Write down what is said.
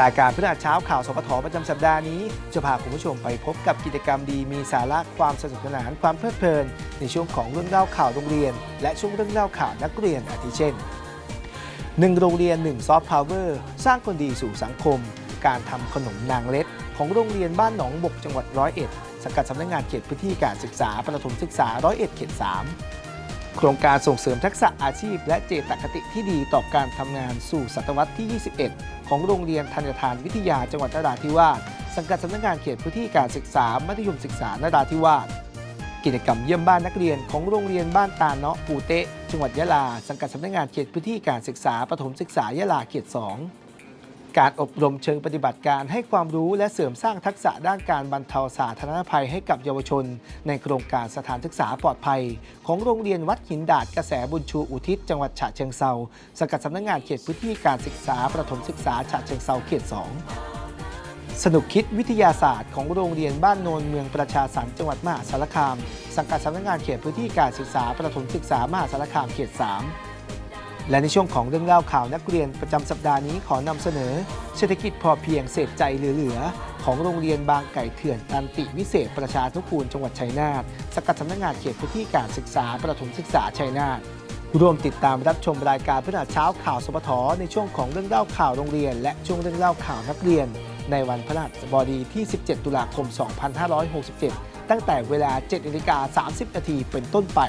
รายการพฤหัสเช้าข่าวสปทประจำสัปดาห์นี้ จะพาคุณผู้ชมไปพบกับกิจกรรมดีมีสาระความสนุกสนานความเพลิดเพลิน ในช่วงของเรื่องเล่าข่าวโรงเรียน และช่วงเรื่องเล่าข่าวนักเรียนอาทิเช่น 1 โรงเรียน 1 ซอฟต์พาวเวอร์สร้างคนดีสู่สังคม การทำขนมนางเล็ด ของโรงเรียนบ้านหนองบกจังหวัดร้อยเอ็ดสังกัดสำนักงานเขตพื้นที่การศึกษาประถมศึกษาร้อยเอ็ดเขตสาม โครงการส่งเสริมทักษะอาชีพ และเจตคติที่ดีต่อการทำงานสู่ศตวรรษที่ 21 ของโรงเรียนธัญทานวิทยาจังหวัดนราธิวาสสังกัดสำนักงานเขตพื้นที่การศึกษา มัธยมศึกษานราธิวาสกิจกรรมเยี่ยมบ้านนักเรียนของโรงเรียนบ้านตาเนาะปูเตะจังหวัดยะลา สังกัดสำนักงานเขตพื้นที่การศึกษาประถมศึกษายะลาเขต 2 การอบรมเชิงปฏิบัติการให้ความรู้และเสริมสร้างทักษะด้านการบรรเทาสาธารณภัยให้กับเยาวชน ในโครงการสถานศึกษาปลอดภัย ของโรงเรียนวัดหินดาดกระแสบุญชูอุทิศจังหวัดฉะเชิงเซาสังกัดสำนักงานเขตพื้นที่การศึกษาประถมศึกษาฉะเชิงเซาเขต 2สนุกคิดวิทยาศาสตร์ของโรงเรียนบ้านโนนเมืองประชาสรรจังหวัดมหาสารคาม สังกัดสำนักงานเขตพื้นที่การศึกษาประถมศึกษามหาสารคามเขต 3 และในช่วงของเรื่องเล่าข่าวนักเรียนประจำสัปดาห์นี้ขอนำเสนอ เศรษฐกิจพอเพียงเศษใจเหลือๆของโรงเรียนบางไก่เถื่อนตันติวิเศษประชาทุกูลจังหวัดชัยนาทสกัดสำนักงานเขตพื้นที่การศึกษาประถมศึกษาชัยนาทร่วมติดตามรับชมรายการพฤหัสเช้าข่าวสปทในช่วงของเรื่องเล่าข่าวโรงเรียน และช่วงเรื่องเล่าข่าวนักเรียน ในวันพฤหัสบดีที่ 17 ตุลาคม 2567 ตั้งแต่เวลา7นาฬิกา30นาทีเป็นต้นไป